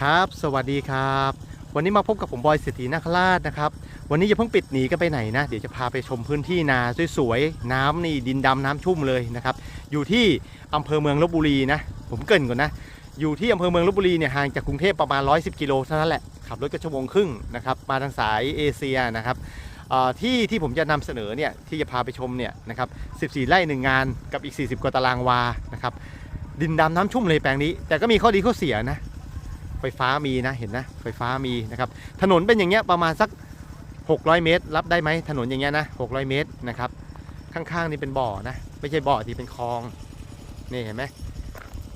ครับ สวัสดีครับ วันนี้มาพบกับผมบอยเศรษฐีนาคราชนะครับ วันนี้อย่าเพิ่งปิดหนีกันไปไหนนะ เดี๋ยวจะพาไปชมพื้นที่นาสวยๆ น้ำนี่ดินดำน้ำชุ่มเลยนะครับ อยู่ที่อำเภอเมืองลบบุรีนะ ผมเกินก่อนนะ อยู่ที่อำเภอเมืองลบบุรีเนี่ยห่างจากกรุงเทพประมาณ 110 กิโลเท่านั้นแหละ ขับรถก็ชั่วโมงครึ่งนะครับ มาทางสายเอเชียนะครับที่ที่ผมจะนำเสนอเนี่ยที่จะพาไปชมเนี่ยนะครับ 14 ไร่หนึ่งงานกับอีก 40 กว่าตารางวานะครับ ดินดำน้ำชุ่มเลยแปลงนี้ แต่ก็มีข้อดีข้อเสียนะ ไฟฟ้ามีนะเห็นนะ ไฟฟ้ามีนะครับ ถนนเป็นอย่างเงี้ยประมาณสัก 600 เมตร รับได้ไหมถนนอย่างเงี้ยนะ 600 เมตรนะครับ ข้างๆนี่เป็นบ่อนะ ไม่ใช่บ่อที่เป็นคลอง นี่เห็นไหม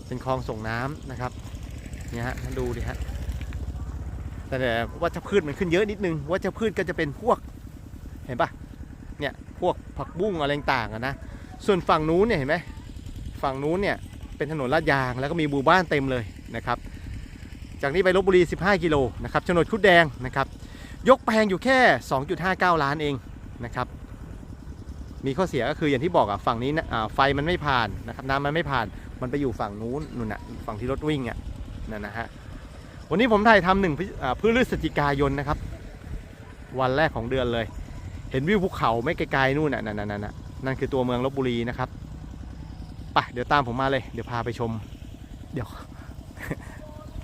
เป็นคลองส่งน้ำนะครับ เนี่ยฮะท่านดูดิฮะแต่แต่วัชพืชมันขึ้นเยอะนิดนึง วัชพืชก็จะเป็นพวก เห็นปะเนี่ย พวกผักบุ้งอะไรต่างๆอะนะ ส่วนฝั่งนู้นเนี่ยเห็นไหม ฝั่งนู้นเนี่ยเป็นถนนลาดยางแล้วก็มีหมู่บ้านเต็มเลยนะครับ จากนี้ไปลบบุรี 15 กิโลนะครับโฉนดคุดแดงนะครับ ยกแปลงอยู่แค่ 2.59 ล้านเองนะครับ มีข้อเสียก็คืออย่างที่บอกอะฝั่งนี้นะไฟมันไม่ผ่านนะครับน้ำมันไม่ผ่าน มันไปอยู่ฝั่งนู้นนู่นน่ะฝั่งที่รถวิ่งอะนั่นนะฮะ วันนี้ผมถ่ายทำหนึ่งพฤอ่าพฤศจิกายนนะครับ วันแรกของเดือนเลย เห็นวิวภูเขาไม่ไกลๆนู่นน่ะนั่นนั่นนั่นนั่นคือตัวเมืองลบบุรีนะครับไปเดี๋ยวตามผมมาเลย เดี๋ยวพาไปชม เดี๋ยว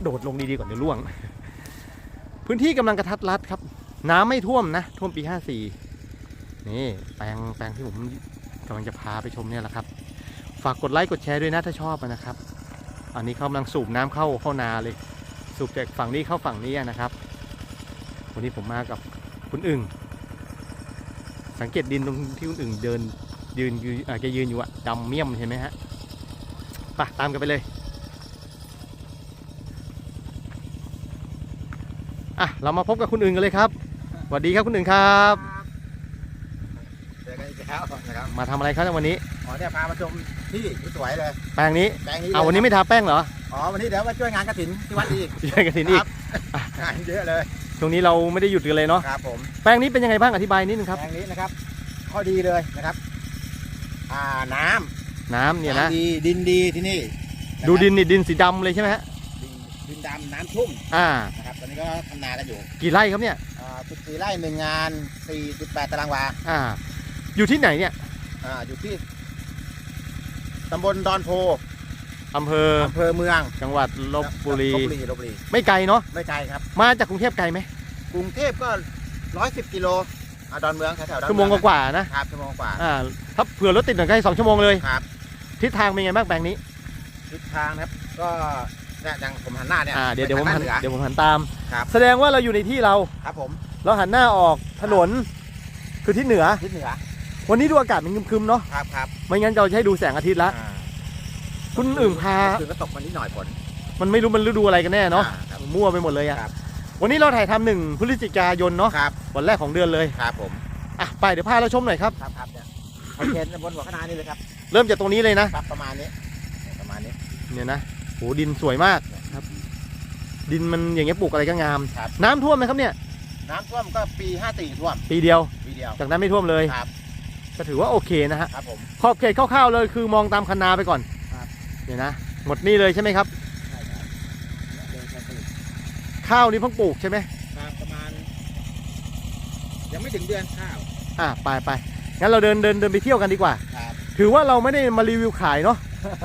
โดดลงดีๆก่อนเดี๋ยวล่วง พื้นที่กำลังกระทัดรัดครับ น้ำไม่ท่วมนะ ท่วมปี 54 นี่แปลงแปลงที่ผมกำลังจะพาไปชมเนี่ยแหละครับ ฝากกดไลค์กดแชร์ด้วยนะถ้าชอบนะครับ อันนี้เขากำลังสูบน้ำเข้าเข้านาเลย สูบจากฝั่งนี้เข้าฝั่งนี้นะครับ วันนี้ผมมากับคุณอึ่งสังเกตดินตรงที่คุณอึ่งเดินยืนยืนอ่าแกยืนอยู่อะดำเมี่ยมเห็นไหมฮะไปตามกันไปเลย อะเรามาพบกับคุณอึ่งกันเลยครับสวัสดีครับคุณอึ่งครับ เจอกันอีกแล้วนะครับมาทำอะไรครับในวันนี้ อ๋อเนี่ยพามาชมที่สวยเลยแปลงนี้แปลงนี้เอาวันนี้ไม่ทาแป้งเหรออ๋อวันนี้เดี๋ยวมาช่วยงานกระถินที่วัดอีกช่วยกันทีนี้ครับงานเยอะเลยช่วงนี้เราไม่ได้หยุดกันเลยเนาะครับผมแปลงนี้เป็นยังไงบ้างอธิบายนิดนึงครับแปลงนี้นะครับ ข้อดีเลยนะครับ อ่าน้น้ำำเนี่ยนะำดีดินดีที่นี่ะครับดูดินนี่ดินสีดำเลยใช่ไหมฮะดินดินดำน้ำชุ่มอ่า นะครับ ตอนนี้ก็ทำนากันอยู่กี่ไร่ครับเนี่ยอ่าสิบสี่ไร่หนึ่งงานสี่สิบแปดตารางวาอ่า อยู่ที่ไหนเนี่ยอ่าอยู่ที่ตำบลดอนโพอำเภออำเภอเมืองจังหวัดลบบุรีลบบุรีลบบุรีไม่ไกลเนาะไม่ไกลครับ มาจากกรุงเทพไกลไหมกรุงเทพก็ร้อยสิบกิโลอ่าดอนเมืองแถวๆดอนชั่วโมงเอกว่าๆนะครับชั่วโมงกว่าอ่าถ้าเผื่อรถติดหน่อยก็ให้สองชั่วโมงเลยครับทิศทางเป็นไงบ้างแปลงนี้ทิศทางนะครับ ก็ เนี่ยอย่างผมหันหน้าเนี่ยอ่าเดี๋ยวเดี๋ยวผมไปหัทานงด้าเหนือเดี๋ยวผมหันตาม ครับ แสดงว่าเราอยู่ในที่เรา ครับผมเราหันหน้าออกถนน คือทิศเหนือ ทิศเหนือวันนี้ดูอากาศมันครึมๆเนาะครับครับไม่งั้นเราจะให้ดูแสงอาทิตย์ละ อ่าคุณอึ่งพา คือก็ตกมานิดหน่อยฝนมันไม่รู้มันฤดูอะไรกันแน่เนาะอ่ครับ มั่วไปหมดเลยอะครับ วันนี้เราถ่ายทำหนึ่งพฤศจิกายนเนาะครับวันแรกของเดือนเลยครับผมอะไปเดี๋ยวพาเราชมหน่อยครับ ครับครับเนี่ยเอาเชนบนหัวคณะนี่เลยครับเริ่มจากตรงนี้เลยนะ ครับประมาณนี้ประมาณนี้เนี่ยนะ โหดินสวยมากครับ ดินมันอย่างเงี้ยปลูกอะไรก็งาม ครับ น้ำท่วมไหมครับเนี่ย น้ำท่วมก็ปี 54ท่วมปีเดียว ปีเดียว จากนั้นไม่ท่วมเลยครับ ก็ถือว่าโอเคนะฮะ ครับผม ขอบเขตคร่าวๆเลยคือมองตามคันนาไปก่อนครับ เนี่ยนะ หมดนี่เลยใช่ไหมครับ ใช่ครับเดินแค่ผลิตข้าวนี่เพิ่งปลูกใช่ไหมครับประมาณ ยังไม่ถึงเดือนข้าว อะไปไปงั้นเราเดินเดินเดินไปเที่ยวกันดีกว่า ครับถือว่าเราไม่ได้มารีวิวขายเนาะ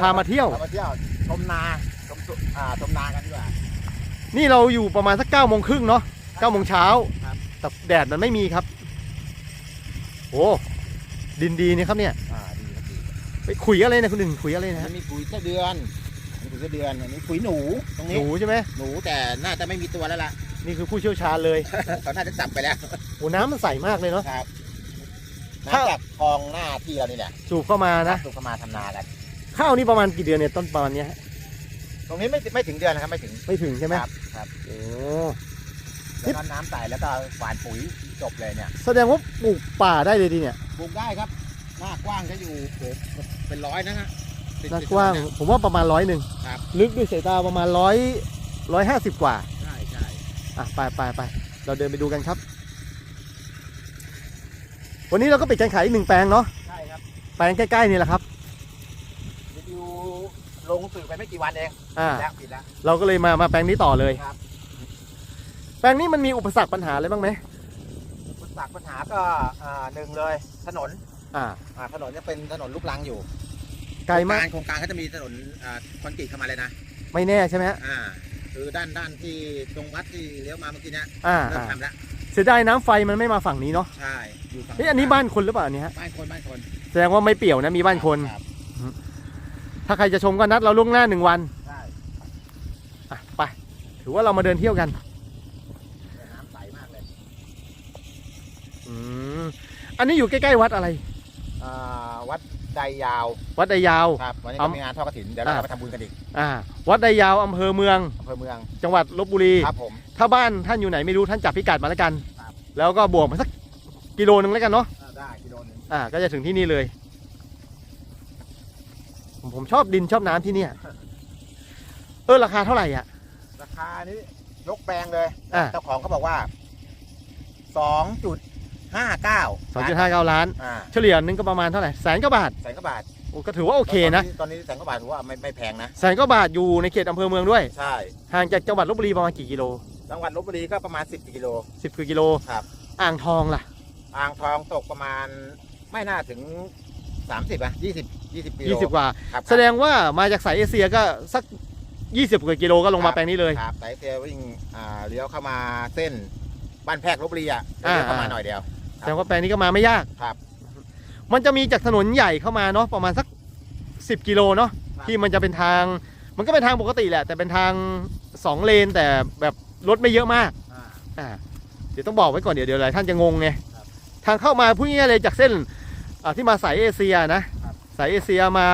พามาเที่ยว เรามาเที่ยวชมนาชมสุ อ่าชมนากันดีกว่านี่เราอยู่ประมาณสักเก้าโมงครึ่งเนาะเก้าโมงเช้าครับแต่แดดมันไม่มีครับโอ้ดินดีนี่ครับเนี่ยอ่าดีครับดีไปคุยอะไรนะคุณหนึ่งคุยอะไรนะมัฮะนมีปุ๋ยไส้เดือนมีปุ๋ยไส้เดือนอันนี้ปุ๋ยหนูตรงหนี้นูใช่ไหมหนูแต่น่าจะไม่มีตัวแล้วล่ะ นี่คือผู้เชี่ยวชาญเลยเขาน่าจะจับไปแล้วโอ้น้ำมันใสมากเลยเนาะ ครับถ้า น้ำจากคลองหน้าที่เรานี่แหละสูบเข้ามานะสูบเข้ามาทำนากันข้าวนี่ประมาณกี่เดือนเนี่ยต้นประมาณเนี้ยฮะ ตรงนี้ไม่ไม่ถึงเดือนนะครับไม่ถึงไม่ถึงใช่ไหมครับครับโอ้แล้วก็น้ำใส่แล้วก็หว่านปุ๋ยจบเลยเนี่ย แสดงว่าปลูกป่าได้เลยดีเนี่ยปลูกได้ครับ หน้ากว้างจะอยู่โอ้โหเป็นร้อยนะฮะติดหน้าติดกว้างเนี่ยผมว่าประมาณร้อยหนึ่งครับลึกด้วยสายตาประมาณร้อยร้อยห้าสิบกว่าใช่ใช่อะไปไปไปเราเดินไปดูกันครับ วันนี้เราก็ปิดการขายอีกหนึ่งแปลงเนาะใช่ครับแปลงใกล้ๆนี่แหละครับอยู่ ลงสื่อไปไม่กี่วันเองอ่า แล้วปิดแล้วเราก็เลยมามาแปลงนี้ต่อเลย ครับ แปลงนี้มันมีอุปสรรคปัญหาอะไรบ้างไหมอุปสรรคปัญหาก็อ่าหนึ่งเลยถนนอ่า อ่าถนนจะเป็นถนนลูกรังอยู่ไกลมาก โครงการเขาจะมีถนนอ่าคอนกรีตเข้ามาเลยนะไม่แน่ใช่ไหมฮะอ่าคือด้านด้านที่ตรงวัดที่เลี้ยวมาเมื่อกี้เนี้ยอ่าเริ่มอ่าทำแล้วเสียดายน้ำไฟมันไม่มาฝั่งนี้เนาะใช่อยู่ฝั่งเฮ้ยอันนี้บ้านคนหรือเปล่าอันนี้ฮะ บ้านคนบ้านคนแสดงว่าไม่เปี่ยวนะมีบ้านคน รับ ถ้าใครจะชมก็นัดเราล่วงหน้าหนึ่งวันใช่อะไป ถือว่าเรามาเดินเที่ยวกันแต่น้ำใสมากเลยอืมอันนี้อยู่ใกล้ๆวัดอะไร อ่าวัดไดยาว วัดใดยาว ครับ วันนี้อ๋ก็อมีงานทอดกระถิน เดี๋ยวเราอ่า ไปทำบุญกันอีกอ่า วัดใดยาวอำเภอเมือง อำเภอเมือง จังหวัดลบบุรี ครับผม ถ้าบ้านท่านอยู่ไหนไม่รู้ท่านจับพิกัดมาแล้วกัน ครับ แล้วก็บวกมาสักกิโลนึงแล้วกันเนาะอ่าได้กิโลหนึงอ่าก็จะถึงที่นี่เลย ผมผมชอบดินชอบน้ำที่เนี่ย เออราคาเท่าไหร่อะ ราคานี้ยกแปลงเลยอ่าเจ้าของเขาบอกว่าสองจุดห้าเก้าสองจุดห้าเก้าล้าน อ่าเฉลี่ยนึงก็ประมาณเท่าไหร่แสนกว่าบาทแสนกว่าบาทโอ้ก็ถือว่าโอเคนะ ตอนนี้แสนกว่าบาทถือว่าไม่ไม่แพงนะ แสนกว่าบาทอยู่ในเขตอำเภอเมืองด้วย ใช่ห่างจากจังหวัดลบบุรีประมาณกี่กิโลจังหวัดลบบุรีก็ประมาณ10กิโลสิบกิโลครับ อ่างทองล่ะ อ่างทองตกประมาณไม่น่าถึง 30อะ20 20กิโลยี่สิบกว่า ครับแสดงว่ามาจากสายเอเชียก็สักยี่สิบกว่ากิโลก็ลงมาแปลงนี้เลย ครับสายเซลวิ่งอ่าเลี้ยวเข้ามาเส้นบ้านแพรกลบบุรีอะอ่าเลี้ยวเข้ามาหน่อยเดียว แสดงว่าแปลงนี้ก็มาไม่ยาก ครับ มันจะมีจากถนนใหญ่เข้ามาเนาะประมาณสักสิบกิโลเนาะครับ ที่มันจะเป็นทาง มันก็เป็นทางปกติแหละ แต่เป็นทางสองเลนแต่แบบรถไม่เยอะมากอ่า อ่าเดี๋ยวต้องบอกไว้ก่อนเดี๋ยวเดี๋ยวหลายท่านจะงงไงครับ ทางเข้ามาพูดง่ายๆเลยจากเส้นอ่า ที่มาสายเอเชียนะครับสายเอเชียมา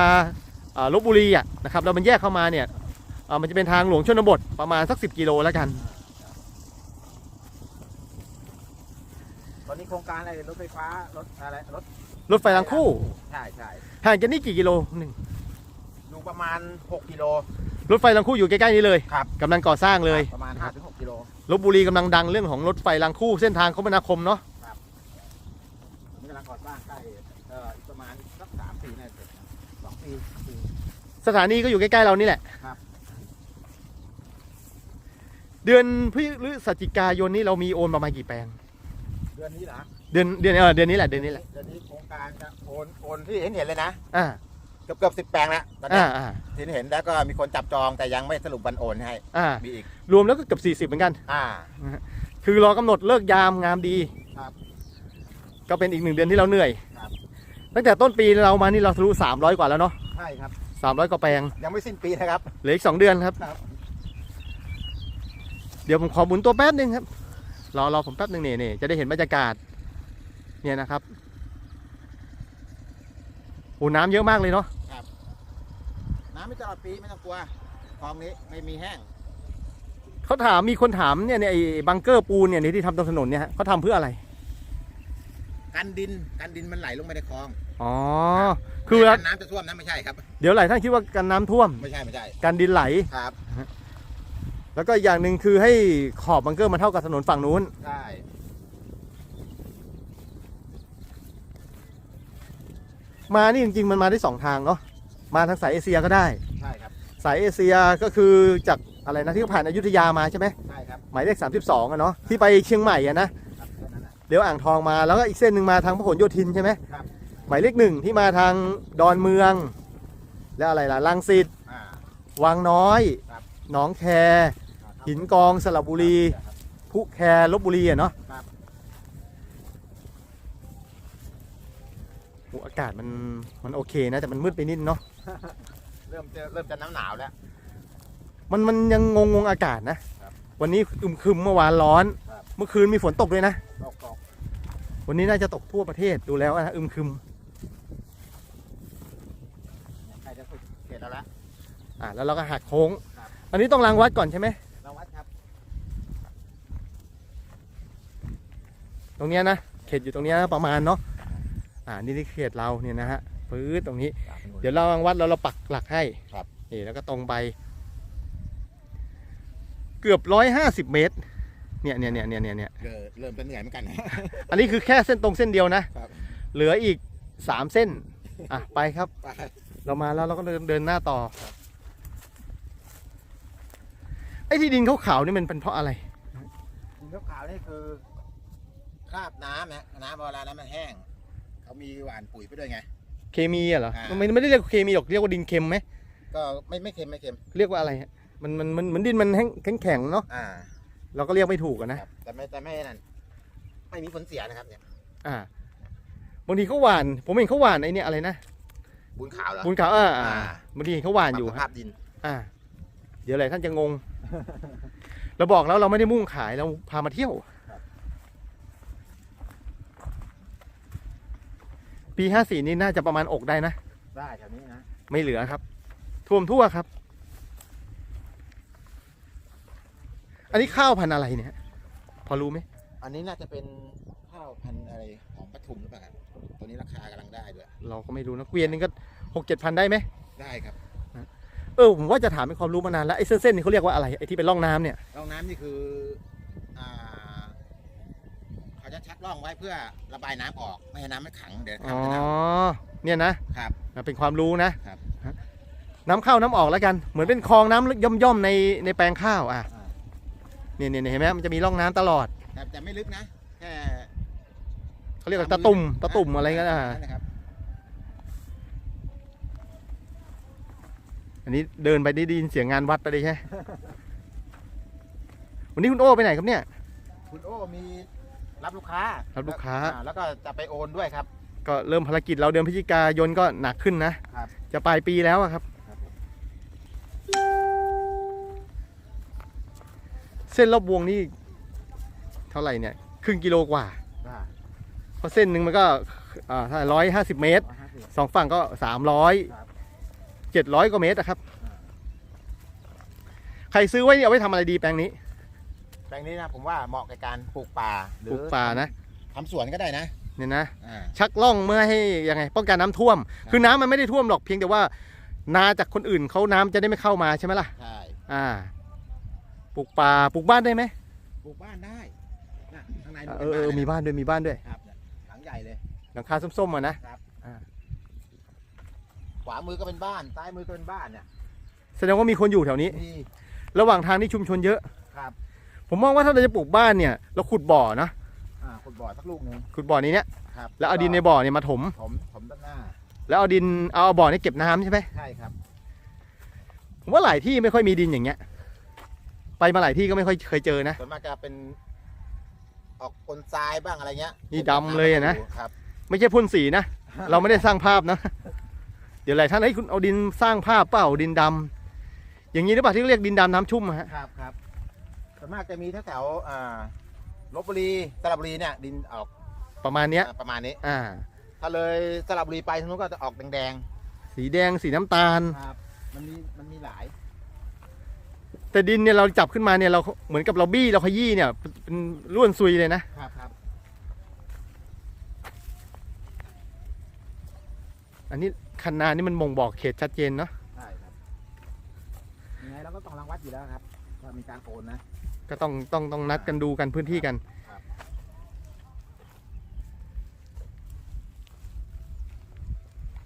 อ่าลบบุรีอะนะครับแล้วมันแยกเข้ามาเนี่ยอ่ามันจะเป็นทางหลวงชนบทประมาณสัก 10 กิโลแล้วกัน ตอนนี้โครงการอะไรรถไฟฟ้ารถอะไรรถรถไฟรางคู่ใช่ใช่ห่างกันนี่กี่กิโลหนึ่งอยู่ประมาณ 6กิโลรถไฟรางคู่อยู่ใกล้ๆนี้เลยครับกำลังก่อสร้างเลยประมาณ5-6กิโลลบบุรีกำลังดังเรื่องของรถไฟรางคู่เส้นทางคมนาคมเนาะนี่กำลังก่อสร้างใกล้ สองปีสามปีสถานีก็อยู่ใกล้ๆเรานี่แหละครับ เดือนพฤศจิกายนนี้เรามีโอนประมาณกี่แปลง เดือนนี้เหรอเดือนเดือนเออเดือนนี้แหละเดือนนี้แหละเดือนนี้โครงการจะโอนโอนที่เห็นเห็นเลยนะอ่าเกือบเกือบสิบแปลงแล้วตอนอ่านี้อ่าที่เห็นแล้วก็มีคนจับจองแต่ยังไม่สรุปวันโอนให้อ่ามีอีก รวมแล้วก็เกือบ40 เหมือนกัน อ่า คือรอกำหนดเลิกยามงามดีครับก็เป็นอีกหนึ่งเดือนที่เราเหนื่อยครับ ตั้งแต่ต้นปีเรามานี่เราทะลุ300 กว่าแล้วเนาะใช่ครับ 300 กว่าแปลง ยังไม่สิ้นปีนะครับ เหลืออีก 2 เดือนครับ ครับ เดี๋ยวผมขอหมุนตัวแป๊บนึงครับ รอรอผมแป๊บนึงเนี่ยเนี่ยจะได้เห็นบรรยากาศ เนี่ยนะครับโอ้น้ำเยอะมากเลยเนาะ น้ำไม่ตลอดปีไม่ต้องกลัวคลองนี้ไม่มีแห้ง เขาถามมีคนถามเนี่ยเนี่ยไอ้บังเกอร์ปูนเนี่ยที่ทำตรงถนนเนี่ยฮะเขาทำเพื่ออะไร กันดินกันดินมันไหลลงไปในคลองอ๋อ คือเวลาน้ำจะท่วมนะไม่ใช่ครับ เดี๋ยวหลายท่านคิดว่ากันน้ำท่วม ไม่ใช่ไม่ใช่การดินไหล ครับ แล้วก็อีกอย่างหนึ่งคือให้ขอบบังเกอร์มันเท่ากับถนนฝั่งนู้น ใช่มานี่จริงๆมันมาได้สองทางเนาะ มาทางสายเอเชียก็ได้ ใช่ครับ สายเอเชียก็คือจากอะไรนะที่ผ่านอยุธยามาใช่ไหมใช่ครับ หมายเลข32อะเนาะที่ไปเชียงใหม่อะนะ ครับแค่นั้นแหละเดี๋ยวอ่างทองมาแล้วก็อีกเส้นหนึ่งมาทางพหลโยธินใช่ไหมครับ หมายเลขหนึ่งที่มาทางดอนเมือง แล้วอะไรล่ะลังสิตอ่า วังน้อยครับ หนองแค หินกองสระบุรีพุแคลบบุรีอะเนาะครับ โอ้อากาศมันมันโอเคนะ แต่มันมืดไปนิดเนาะเริ่มจะเริ่มจะน้ำหนาวแล้ว มันมันยังงงงๆอากาศนะ ครับวันนี้อึมครึมเมื่อวานร้อน ครับ เมื่อคืนมีฝนตกด้วยนะ ตกตก วันนี้น่าจะตกทั่วประเทศดูแล้วนะอึมครึมใครจะฝึกเขตแล้วละ อะแล้วเราก็หักโค้ง ครับ อันนี้ต้องรางวัดก่อนใช่ไหม เราวัดครับ ตรงเนี้ยนะ เขตอยู่ตรงเนี้ยประมาณเนาะ อ่า นี่ที่เขตเราเนี่ยนะฮะปื๊ดตรงนี้ เดี๋ยวเรารางวัดแล้วเราปักหลักให้ครับ นี่แล้วก็ตรงไป เกือบร้อยห้าสิบเมตร เนี่ยเนี่ยเนี่ยเนี่ยเนี่ยเนี่ยเริ่มเริ่มจะเหนื่อยเหมือนกันนะอันนี้คือแค่เส้นตรงเส้นเดียวนะ ครับ เหลืออีกสามเส้น อะ ไปครับ ไปเรามาแล้วเราก็เดินเดินหน้าต่ออ้ที่ดินขาวๆนี่มันเป็นเพราะอะไร ดินขาวๆนี่คือคราบน้ำนะน้ำเวลาน้ำมันแห้ง เขามีหว่านปุ๋ยไปด้วยไง เคมีอะเหรออ่ามันไม่ไม่ได้เรียกเคมีหรอกเรียกว่าดินเค็มไหมก็ไม่ไม่เค็มไม่เค็ม เรียกว่าอะไรฮะมันมันมันเหมือนดินมันแห้งแข็งแข็งๆเนาะอ่า เราก็เรียกไม่ถูกอะนะ ครับแต่ไม่แต่ไม่นั่นไม่มีผลเสียนะครับเนี่ย อ่าบางทีเขาหวาน ผมเห็นเขาหวานไอ้เนี่ยอะไรนะบุญขาวเหรอ บุญขาวอ่าอ่าอ่า บางทีเห็นเขาหวานอยู่ปรับสฮะภาพดิน อ่า เดี๋ยวอะไรท่านจะงง เราบอกแล้วเราไม่ได้มุ่งขายเราพามาเที่ยวปีห้าสี่นี่น่าจะประมาณอกได้นะ ได้แถวนี้นะ ไม่เหลือครับ ท่วมทั่วครับ อันนี้ข้าวพันธุ์อะไรเนี่ย พอรู้ไหมอันนี้น่าจะเป็นข้าวพันธุ์อะไรของปทุมหรือเปล่าครับตัวนี้ราคากำลังได้ด้วย เราก็ไม่รู้นะเกวียนนึงก็หกเจ็ดพันได้ไหมได้ครับเออผมว่าจะถามเป็นความรู้มานานแล้วไอ้เส้นเส้นๆนี่เขาเรียกว่าอะไรไอ้ที่เป็นร่องน้ำเนี่ยร่องน้ำนี่คืออ่าเขาจะชักร่องไว้เพื่อระบายน้ำออกไม่ให้น้ำไม่ขังเดี๋ยวอ๋อทำให้น้เนี่ยนะำครับนะเป็นความรู้นะครับฮะน้ำเข้าน้ำออกแล้วกัน เหมือนเป็นคลองน้ำย่อมๆในในแปลงข้าวอะ อ่า เนี่ยเนี่ยเห็นไหมมันจะมีร่องน้ำตลอดแต่แต่ไม่ลึกนะแค่เขาเรียกว่าตะตุ่มตะตุ่มอะไรกันอะนั่นนะครับอันนี้เดินไปได้ยินเสียงงานวัดไปเลยใช่ไหมวันนี้คุณโอ้ไปไหนครับเนี่ย คุณโอ้มีรับลูกค้ารับลูกค้า อ่แล้วก็จะไปโอนด้วยครับ ก็เริ่มภารกิจเราเดือนพฤศจิกายนก็หนักขึ้นนะครับ จะปลายปีแล้วอะครับ เส้นรอบวงนี่เท่าไหร่เนี่ยครึ่งกิโลกว่า ได้เพราะเส้นหนึ่งมันก็อ่าถ้าร้อยห้าสิบเมตรร้อยห้าสิบ สองฝั่งก็สามร้อยครับ เจ็ดร้อยกว่าเมตรอะครับอ่าใครซื้อไว้นี่เอาไว้ทำอะไรดีแปลงนี้แปลงนี้นะผมว่าเหมาะกับการปลูกป่าหรืปลูกป่านะทำสวนก็ได้นะเนี่ยนะ อ่า ชักล่องเมื่อให้ยังไง ป้องกันน้ำท่วม ครับ คือน้ำมันไม่ได้ท่วมหรอกเพียงแต่ว่า นาจากคนอื่นเขาน้ำจะได้ไม่เข้ามาใช่ไหมล่ะ ใช่ อ่า ปลูกป่าปลูกบ้านได้ไหมปลูกบ้านได้นะข้างในเออเออมีบ้านด้วยมีบ้านด้วยครับเนี่ยหลังใหญ่เลยหลังคาส้มๆอะนะขวามือก็เป็นบ้านซ้ายมือก็เป็นบ้านเนี่ยแสดงว่ามีคนอยู่แถวนี้ มีระหว่างทางนี่ชุมชนเยอะ ครับผมมองว่าถ้าเราจะปลูกบ้านเนี่ย เราขุดบ่อนะอ่าขุดบ่อสักลูกหนึ่งขุดบ่อนี้เนี่ยครับแล้วเอาดินในบ่อเนี่ยมาถม ผมผมด้านหน้าแล้วเอาดินเอาเอาบ่อนี่เก็บน้ำใช่ไหมใช่ครับผมว่าหลายที่ไม่ค่อยมีดินอย่างเงี้ย ไปมาหลายที่ก็ไม่ค่อยเคยเจอนะ ส่วนมากจะเป็นออกปนทรายบ้างอะไรเงี้ยนี่ดำเลยอะนะ ครับ ไม่ใช่พ่นสีนะ เราไม่ได้สร้างภาพนะ เดี๋ยวหลายท่านเฮ้ยคุณเอาดินสร้างภาพเปล่าดินดำอย่างนี้หรือเปล่าที่เรียกดินดำน้ำชุ่มอะฮะครับครับส่วนมากจะมีแถวๆอ่าลบบุรีสระบุรีเนี่ยดินออกประมาณเนี้ย อ่าประมาณนี้ อ่า ถ้าเลยสระบุรีไปทางนู้นก็จะออกแดงสีแดงสีน้ำตาล ๆครับ มันมีมันมีหลาย แต่ดินเนี่ยเราจับขึ้นมาเนี่ยเราเหมือนกับเราบี้เราขยี้เนี่ยเป็นร่วนซุยเลยนะ ครับครับอันนี้คันนานี่มันบ่งบอกเขตชัดเจนเนาะใช่ครับยังไงเราก็ต้องรังวัดอยู่แล้วครับว่ามีการโอนนะ ก็ต้องต้องต้องนัดกันดูกันพื้นที่กัน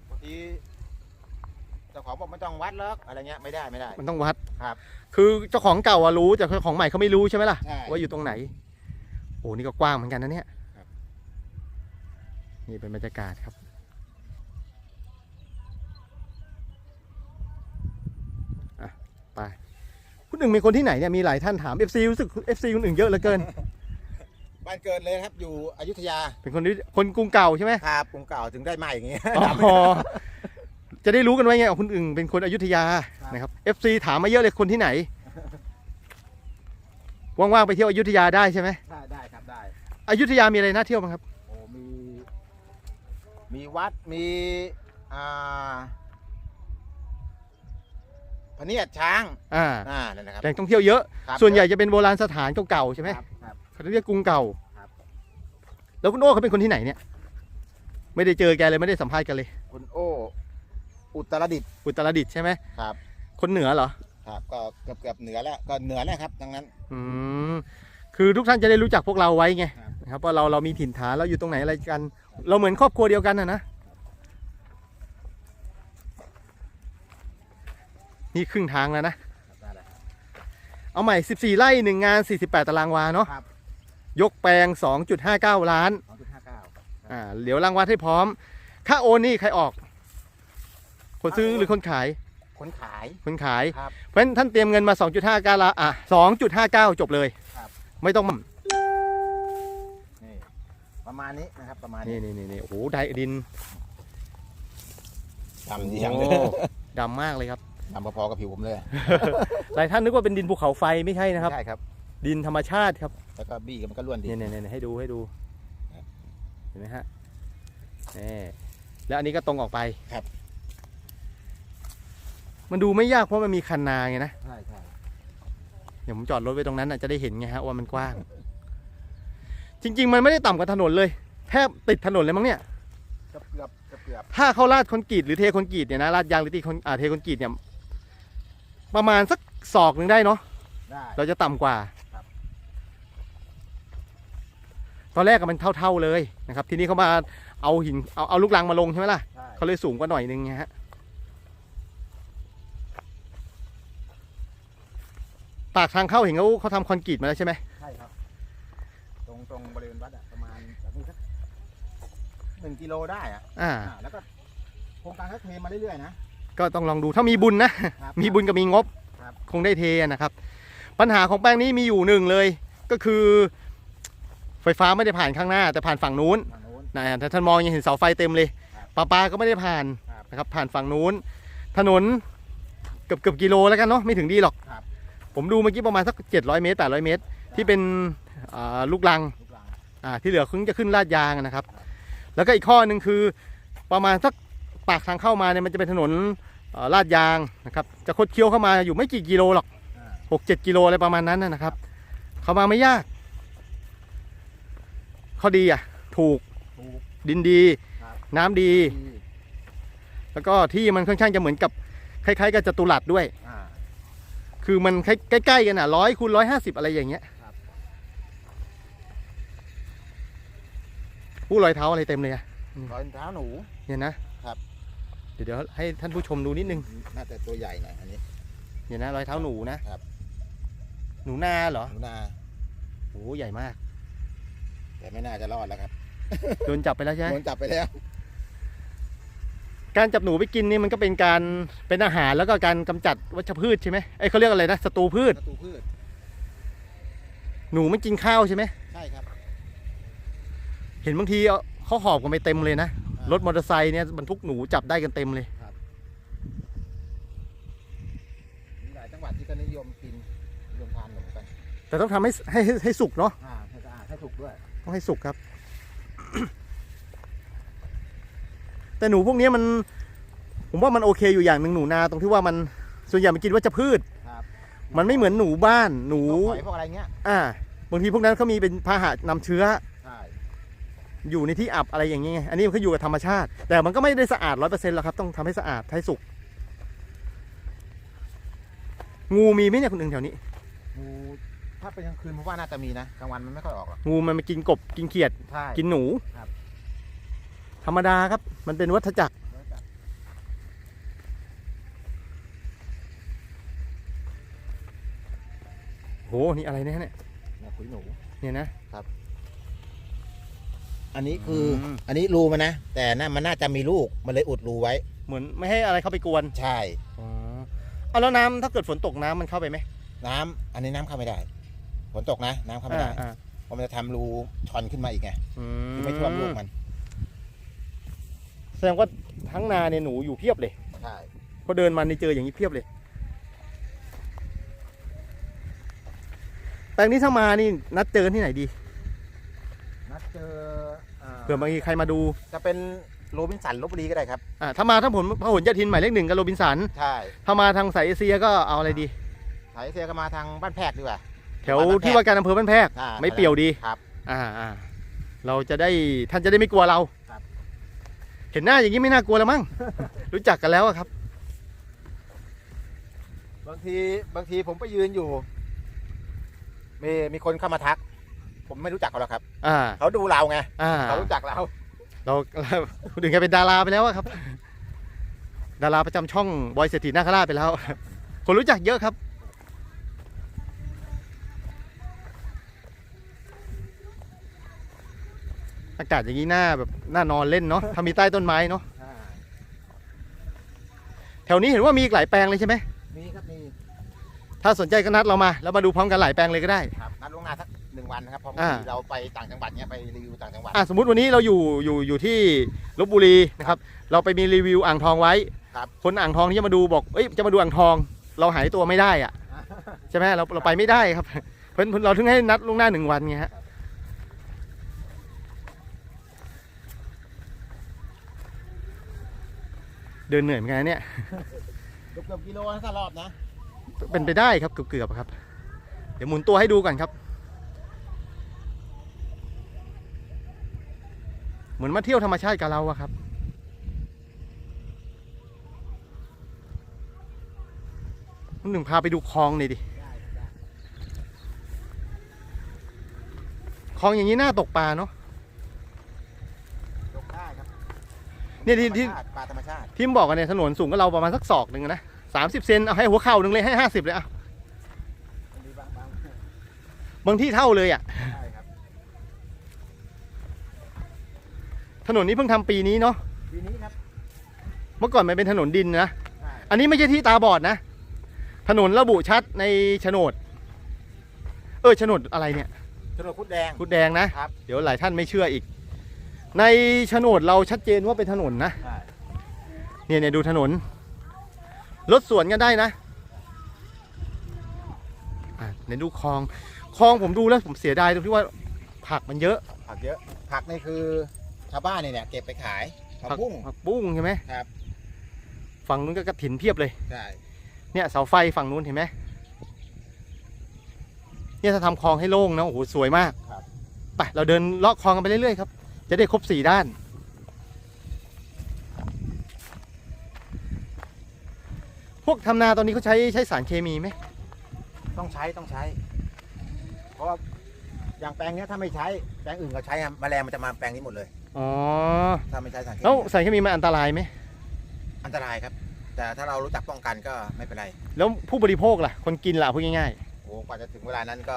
บางทีเจ้าของบอกไม่ต้องวัดเลิกอะไรเงี้ยไม่ได้ไม่ได้ มันต้องวัดครับ คือเจ้าของเก่าอะรู้แต่เจ้าของใหม่เขาไม่รู้ใช่ไหมล่ะ ใช่ว่าอยู่ตรงไหน โอ้นี่ก็กว้างเหมือนกันนะเนี่ยครับ นี่เป็นบรรยากาศครับ อะ ไป คุณอึ่งเป็นคนที่ไหนเนี่ยมีหลายท่านถาม FC รู้สึก FC คุณอึ่งเยอะเหลือเกิน บ้านเกิดเลยครับอยู่อยุธยาเป็นคนที่คนกรุงเก่าใช่ไหมครับกรุงเก่าถึงได้มาอย่างงี้ อ๋อ จะได้รู้กันไว้ไงเอาคุณอึ่งเป็นคนอยุธยาครับนะครับ FC ถามมาเยอะเลยคนที่ไหน ว่างๆไปเที่ยวอยุธยาได้ใช่ไหมได้ได้ครับได้ อยุธยามีอะไรน่าเที่ยวบ้างครับ โอ้มี มีวัดมีอ่าพระเนียดช้างอ่าอ่านั่นนะครับแหล่งท่องเที่ยวเยอะ ครับส่วนใหญ่จะเป็นโบราณสถานเก่าๆใช่ไหมครับครับ เขาเรียกกรุงเก่าครับ แล้วคุณโอ้เขาเป็นคนที่ไหนเนี่ย ไม่ได้เจอแกเลยไม่ได้สัมภาษณ์กันเลย คุณโอ้ อุตรดิตถ์อุตรดิตถ์ใช่ไหมครับ คนเหนือเหรอครับก็เกือบเกือบเหนือแล้วก็เหนือแล้วครับดังนั้น อืมคือทุกท่านจะได้รู้จักพวกเราไว้ไงครับ นะครับว่าเราเรามีถิ่นฐานเราอยู่ตรงไหนอะไรกัน เราเหมือนครอบครัวเดียวกันนะนะนี่ครึ่งทางแล้วนะ ได้แล้วครับ เอาใหม่ 14 ไร่หนึ่งงาน 48 ตารางวาเนาะครับ ยกแปลง 2.59 ล้านสองจุดห้าเก้าอ่าเดี๋ยวรางวัดให้พร้อม ค่าโอนนี่ใครออก คนซื้อหรือคนขาย คนขาย คนขาย ครับ เพราะฉะนั้นท่านเตรียมเงินมา 2.59ละอะ2.59 จบเลยครับ ไม่ต้องนี่ประมาณนี้นะครับประมาณนี่นี้นี่นี่นี่โอ้โหไดดินดำดีจังเลโอ้ยดำมากเลยครับ ดำพอๆกับผิวผมเลยหลายท่านนึกว่าเป็นดินภูเขาไฟไม่ใช่นะครับ ใช่ครับ ดินธรรมชาติครับแล้วก็บี้กันมันก็ล้วนดี เนี่ยเนี่ยเนี่ยให้ดูให้ดูครับเห็นไหมฮะนี่แล้วอันนี้ก็ตรงออกไปครับ มันดูไม่ยากเพราะมันมีคันนาไงนะ ใช่ใช่เดี๋ยวผมจอดรถไว้ตรงนั้นน่ะจะได้เห็นไงฮะว่ามันกว้าง จริง ๆ มันไม่ได้ต่ำกว่าถนนเลย แทบติดถนนเลยมั้งเนี่ย เกือบเกือบเกือบเกือบถ้าเขาลาดคอนกรีตหรือเทคอนกรีตเนี่ยนะลาดยางหรือตีคอนอ่าเทคอนกรีตเนี่ยประมาณสักศอกหนึ่งได้เนาะได้ เราจะต่ำกว่า ครับ ตอนแรกก็มันเท่าๆเลยนะครับ ทีนี้เขามาเอาหินเอาเอาลูกรังมาลงใช่ไหมล่ะ ใช่เขาเลยสูงกว่าหน่อยนึงไงฮะ ปากทางเข้าเห็นเขาเขาทำคอนกรีตมาแล้วใช่ไหมใช่ครับ ตรงตรงบริเวณวัดอะประมาณแบบนี้สักหนึ่งกิโลได้อะอ่า อ่าแล้วก็โครงการก็เทมาเรื่อยๆนะ ก็ต้องลองดูถ้ามีบุญนะ ครับมีบุญกับมีงบ ครับ คงได้เทนะครับ ปัญหาของแป้งนี้มีอยู่หนึ่งเลย ก็คือ ไฟฟ้าไม่ได้ผ่านข้างหน้า แต่ผ่านฝั่งนู้นฝั่งนู้นนะถ้าท่านมองยังเห็นเสาไฟเต็มเลยครับปลาปลาก็ไม่ได้ผ่านครับนะครับผ่านฝั่งนู้น ถนนเกือบเกือบกิโลแล้วกันเนาะไม่ถึงดีหรอก ครับ ผมดูเมื่อกี้ประมาณสัก700 เมตร 800 เมตร ที่เป็นลูกลังที่เหลือคึ้งจะขึ้นลาดยางนะครับ แล้วก็อีกข้อหนึ่งคือประมาณสักปากทางเข้ามาเนี่ยมันจะเป็นถนนลาดยางนะครับ จะคดเคี้ยวเข้ามาอยู่ไม่กี่กิโลหรอกหกเจ็ดกิโลอะไรประมาณนั้นนะครับ เข้ามาไม่ยาก ข้อดีอะ ถูกถกดินดี น้ำดีดี แล้วก็ที่มันค่อนข้างจะเหมือนกับคล้ายๆกับจตุรัสด้วย คือมันใกล้ๆกันอะร้อยคูณร้อยห้าสิบอะไรอย่างเงี้ยครับผู้รอยเท้าอะไรเต็มเลยอะรอยเท้าหนู เนี่ยนะครับ เดี๋ยวเดี๋ยวให้ท่านผู้ชมดูนิดนึง น่าจะตัวใหญ่หน่อยอันนี้ เนี่ยนะรอยเท้าหนูนะครับ หนูนาเหรอ หนูนาโอ้ใหญ่มาก แต่ไม่น่าจะรอดแล้วครับ โดนจับไปแล้วใช่ไหมโดนจับไปแล้ว การจับหนูไปกินนี่มันก็เป็นการเป็นอาหารแล้วก็การกำจัดวัชพืชใช่ไหมไอ้ยเขาเรียกอะไรนะศัตรูพืช ศัตรูพืช หนูมันกินข้าวใช่ไหมใช่ครับ เห็นบางทีเอาเขาหอบกันไปเต็มเลยนะอ่ารถมอเตอร์ไซค์เนี่ยบรรทุกหนูจับได้กันเต็มเลยมีหลายจังหวัดที่ก็นิยมกินนิยมทานหนูกัน แต่ต้องทำให้ให้ให้ให้สุกเนาะอ่าให้สะอาดให้ถูกด้วย ต้องให้สุกครับ แต่หนูพวกเนี้ยมัน ผมว่ามันโอเคอยู่อย่างหนึ่งหนูนาตรงที่ว่ามันส่วนใหญ่มันกินวัชพืช ครับมันไม่เหมือนหนูบ้านหนู พวกหอยพวกอะไรเงี้ยอ่าบางทีพวกนั้นเขามีเป็นพาหะนำเชื้อใช่อยู่ในที่อับอะไรอย่างเงี้ยอันนี้มันก็อยู่กับธรรมชาติ แต่มันก็ไม่ได้สะอาดร้อยเปอร์เซ็นต์หรอกครับ ต้องทำให้สะอาดให้สุก งูมีไหมเนี่ยคนอื่นแถวนี้ งูถ้าเป็นกลางคืนผมว่าน่าจะมีนะกลางวันมันไม่ค่อยออกหรอกงูมันมากินกบกินเขียด ใช่ กินหนู ครับ ธรรมดาครับ มันเป็นวัฏจักร โห นี่อะไรเนี่ยเนี่ยเนี่ยขุยหนู เนี่ยนะ อันนี้คืออม อันนี้รูมันนะ แต่น่ามันน่าจะมีลูก มันเลยอุดรูไว้ เหมือนไม่ให้อะไรเข้าไปกวน ใช่ อ๋อเอาแล้วน้ำถ้าเกิดฝนตกน้ำมันเข้าไปไหมน้ำอันนี้น้ำเข้าไม่ได้ ฝนตกนะ น้ำเข้าไม่ได้อ่าเพราะมันจะทำรูชอนขึ้นมาอีกไงอืคือไม่ท่วมลูกมัน แสดงว่าทั้งนาเนี่ยหนูอยู่เพียบเลยใช่พอเดินมาในเจออย่างนี้เพียบเลย แปลงนี้ถ้ามานี่นัดเจอกันที่ไหนดีนัดเจออ่าเผื่อบางทีใครมาดูจะเป็นโรบินสันลบบุรีก็ได้ครับอ่าถ้ามาถ้าผลพหลโยธินหมายเลขหนึ่งกับโรบินสันใช่ถ้ามาทางสายเอเชียก็เอาอะไรดีสายเสียก็มาทางบ้านแพรกดีกว่าแถวบ้านแพรกที่ว่าการอำเภอบ้านแพรกอ่าไม่เปรี่ยวดีครับอ่าอ่าเราจะได้ท่านจะได้ไม่กลัวเราครับเห็นหน้าอย่างนี้ไม่น่ากลัวแล้วมั้ง รู้จักกันแล้วอะครับ บางทีบางทีผมไปยืนอยู่ มีมีคนเข้ามาทัก ผมไม่รู้จักเขาหรอกครับ อ่า เขาดูเราไงอ่า เขารู้จักเรา เราเราถึงจะเป็นดาราไปแล้วอะครับ ดาราประจำช่องบอยเศรษฐีนาคราชไปแล้ว คนรู้จักเยอะครับ อากาศอย่างนี้หน้าแบบหน้านอนเล่นเนาะถ้ามีใต้ต้นไม้เนาะอ่าแถวนี้เห็นว่ามีอีกหลายแปลงเลยใช่ไหมมีครับมีถ้าสนใจก็นัดเรามา แล้วมาดูพร้อมกันหลายแปลงเลยก็ได้ ครับนัดล่วงหน้าสักหนึ่งวันนะครับเพราะอ่าบางทีเราไปต่างจังหวัดเนี้ยไปรีวิวต่างจังหวัด อะสมมติวันนี้เราอยู่อยู่อยู่ที่ลบบุรีนะครับ เราไปมีรีวิวอ่างทองไว้ครับ คนอ่างทองที่จะมาดูบอกเอ้ยจะมาดูอ่างทอง เราหายตัวไม่ได้อะใช่ไหมเราเราไปไม่ได้ครับ เพราะฉะนั้นเราถึงให้นัดล่วงหน้าหนึ่งวันไงฮะ เดินเหนื่อยเหมือนกันนะเนี่ย เกือบเกือบกิโลนะถ้ารอบนะ เป็นไปได้ครับเกือบๆครับ เดี๋ยวหมุนตัวให้ดูก่อนครับ เหมือนมาเที่ยวธรรมชาติกับเราอะครับ หนึ่งพาไปดูคลองหน่อยดิได้ได้คลองอย่างนี้น่าตกปลาเนาะ ลงได้ครับ เนี่ยที่ที่ธรรมชาติปลาธรรมชาติที่ผมบอกกันเนี่ยถนนสูงกับเราประมาณสักศอกหนึ่งนะสามสิบเซนเอาให้หัวเข่าหนึ่งเลยให้ห้าสิบเลยอะมันมีบางบางบางที่เท่าเลยอะใช่ครับถนนนี้เพิ่งทำปีนี้เนาะปีนี้ครับเมื่อก่อนมันเป็นถนนดินนะ ใช่อันนี้ไม่ใช่ที่ตาบอดนะ ถนนระบุชัดในโฉนด เออโฉนดอะไรเนี่ย ถนนพุทธแดงกุดแดงนะครับ เดี๋ยวหลายท่านไม่เชื่ออีก ในโฉนดเราชัดเจนว่าเป็นถนนนะใช่เนี่ยเนี่ยดูถนน รถสวนกันได้นะอะเดี๋ยวดูคลองคลองผมดูแล้วผมเสียดายตรงที่ว่าผักมันเยอะผักเยอะผักนี่คือชาวบ้านเนี่ยเนี่ยเก็บไปขายผักบุ้ง ผักบุ้งใช่ไหมครับ ฝั่งนู้นก็กระถินเพียบเลย ใช่เนี่ยเสาไฟฝั่งนู้นเห็นไหมเนี่ยถ้าทำคลองให้โล่งนะโอ้โหสวยมากครับ ไปเราเดินเลาะคลองกันไปเรื่อยๆครับ จะได้ครบสี่ด้าน พวกทำนาตอนนี้เขาใช้ใช้สารเคมีไหมต้องใช้ต้องใช้ เพราะว่าอย่างแปลงเนี้ยถ้าไม่ใช้แปลงอื่นก็ใช้อะแมลงมันจะมาแปลงนี้หมดเลย อ๋อถ้าไม่ใช้สารเคแล้วมีสารเคมีมันอันตรายไหมอันตรายครับ แต่ถ้าเรารู้จักป้องกันก็ไม่เป็นไรแล้วผู้บริโภคล่ะ คนกินล่ะพูดง่ายโอ้กว่าจะถึงเวลานั้นก็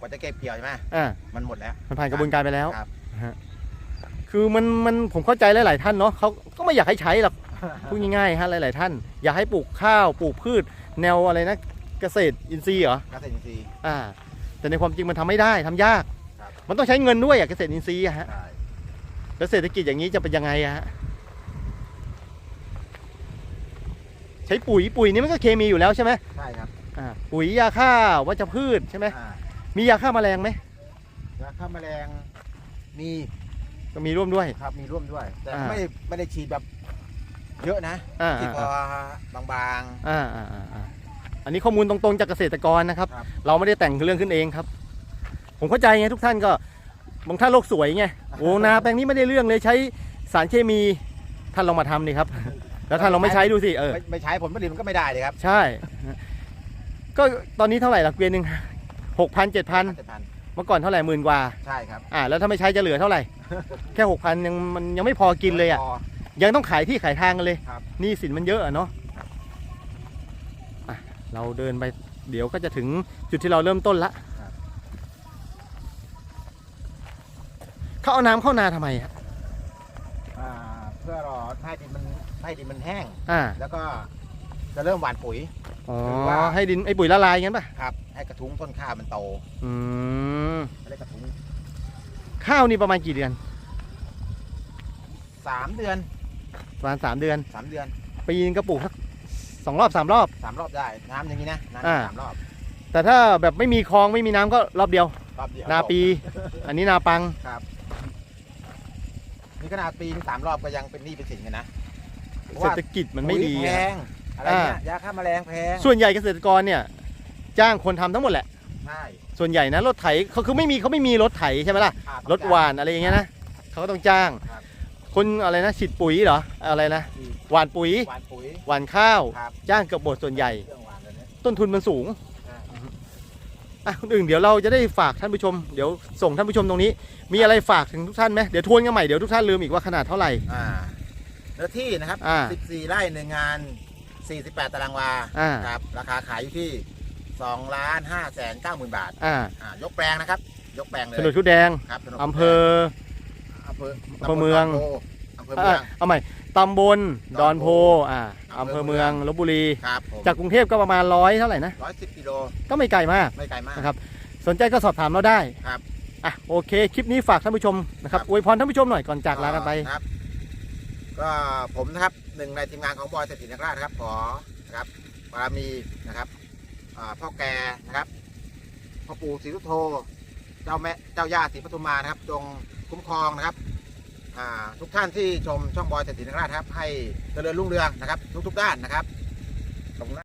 กว่าจะเก็บเกี่ยวใช่ไหมๆอ่ามันหมดแล้ว มันผ่านกระบวนการไปแล้ว ครับ ฮะ คือมันมันผมเข้าใจหลาย ๆ ท่านเนาะเขาก็ไม่อยากให้ใช้หรอกพูดง่ายๆฮะหลาย ๆ ท่าน อยากให้ปลูกข้าวปลูกพืช แนวอะไรนะเกษตรอินทรีย์เหรอเกษตรอินทรีย์อ่า แต่ในความจริงมันทำไม่ได้ทำยากครับมันต้องใช้เงินด้วยอะเกษตรอินทรีย์อะฮะใช่แล้วเศรษฐกิจอย่างนี้จะเป็นยังไงอะฮะใช้ปุ๋ยปุ๋ยนี่มันก็เคมีอยู่แล้วใช่ไหมใช่ครับอ่าปุ๋ยยาฆ่าวัชพืชใช่ไหมอ่ามียาฆ่าแมลงไหมยาฆ่าแมลงมี ก็มีร่วมด้วย ครับมีร่วมด้วย แต่อ่า ไม่ได้ไม่ได้ฉีดแบบเยอะนะอ่าฉีดอ่าพอบาง อ่าอ่าอ่าอ่าอันนี้ข้อมูลตรงๆจากเกษตรกรนะครับ ครับ เราไม่ได้แต่งเรื่องขึ้นเองครับ ผมเข้าใจไงทุกท่านก็บางท่านโลกสวยไงโอ้นาแปลงนี้ไม่ได้เรื่องเลยใช้สารเคมีท่านลองมาทำดิครับ แล้วท่านลองไม่ใช้ดูสิเอๆอ ไม่ไม่ใช้ผลผลิตมันก็ไม่ได้เลยครับใช่ ก็ตอนนี้เท่าไหร่ละเกวียนหนึ่งหกพันเจ็ดพัน เจ็ดพัน เมื่อก่อนเท่าไหร่หมื่นกว่าใช่ครับอ่าแล้วถ้าไม่ใช้จะเหลือเท่าไหร่ แค่หกพันยังมันยังไม่พอกินเลยอะ พ ยังต้องขายที่ขายทางกันเลยครับ หนี่สินมันเยอะอะเนาะอะเราเดินไปเดี๋ยวก็จะถึงจุดที่เราเริ่มต้นละเขาเอาน้ำเข้านาทำไมอะอ่าเพื่อรอให้ดินมันให้ดินมันแห้ง อ่า แล้วก็ จะเริ่มหว่านปุ๋ย อ๋อหรือว่าให้ดินไอ้ปุ๋ยละลายงั้นป่ะครับให้กระทุ้งต้นข้าวมันโตอืมไม่ได้กระทุ้งข้าวนี่ประมาณกี่เดือนสามเดือนประมาณสามเดือน สามเดือนปีนึงก็ปลูกสักสองรอบสามรอบ สามรอบได้น้ำอย่างนี้นะน้อ่าำสามรอบแต่ถ้าแบบไม่มีคลองไม่มีน้ำก็รอบเดียว รอบเดียวนาปี อันนี้นาปัง นี่ขนาดปีนสามรอบก็ยังเป็นหนี้เป็นสินกันนะเพราะเศรว่าษฐกิจมันไม่ดีปุ๋ยแพอะง อะไรเงี้ยยาฆ่าแมลงแพงส่วนใหญ่เกษตรกรเนี่ย จ้างคนทำทั้งหมดแหละ ใช่ส่วนใหญ่นะรถไถเขาคือไม่มีเขาไม่มีรถไถใช่ไหมล่ะ อ่รถหวานอะไรอย่างเงี้ยนะเขาก็ต้องจ้าง ครับ คนอะไรนะฉีดปุ๋ยเหรออะไรนะหวานปุ๋ยหวานปุ๋ย หวานข้าว ครับ จ้างเกือบหมดส่วนใหญ่ เครื่องหวานเลยเนี่ย ต้นทุนมันสูงอ่าอะคนอื่นเดี๋ยวเราจะได้ฝากท่านผู้ชม เดี๋ยวส่งท่านผู้ชมตรงนี้ มีอะไรฝากถึงทุกท่านไหมเดี๋ยวทวนกันใหม่เดี๋ยวทุกท่านลืมอีกว่าขนาดเท่าไหร่ อ่าเนื้อที่นะครับอ่า 14ไร่หนึ่งงาน 48 ตารางวาอ่า ครับราคาขายอยู่ที่2ล้าน5แสน9หมื่นบาทอ่าอ่ายกแปลงนะครับ ยกแปลงเลยถนนชุดแดงครับถนนอำเภอ อำเภออำเภอเมือง อำเภอเมืองอะเอาใหม่ตำบลดดออนนโพโพอ่าอำอำเภเภออเมืเมือองงลบบุรี ครับผมจากกรุงเทพก็ประมาณร้อยเท่าไหร่นะร้อยสิบกิโลก็ไม่ไกลมากไม่ไกลมาก นะครับ สนใจก็สอบถามเราได้ครับ อะโอเค คลิปนี้ฝากท่านผู้ชมนะครับครับอวยพรท่านผู้ชมหน่อยก่อนจากลากันไป ครับ ก็ผมนะครับห นึ่งในทีมงานของบอยเศรษฐีนักราชนะครับขอนะครับบารมีนะครับพ่อแกนะครับพ่อปู่ศรีสุโธเจ้าแม่เจ้าย่าศรีปทุมมานะครับ จงคุ้มครองนะครับทุกท่านที่ชมช่องบอยเศรษฐีนักราชครับ ให้เจริญรุ่งเรืองนะครับ ทุกๆด้านนะครับขอบคุณ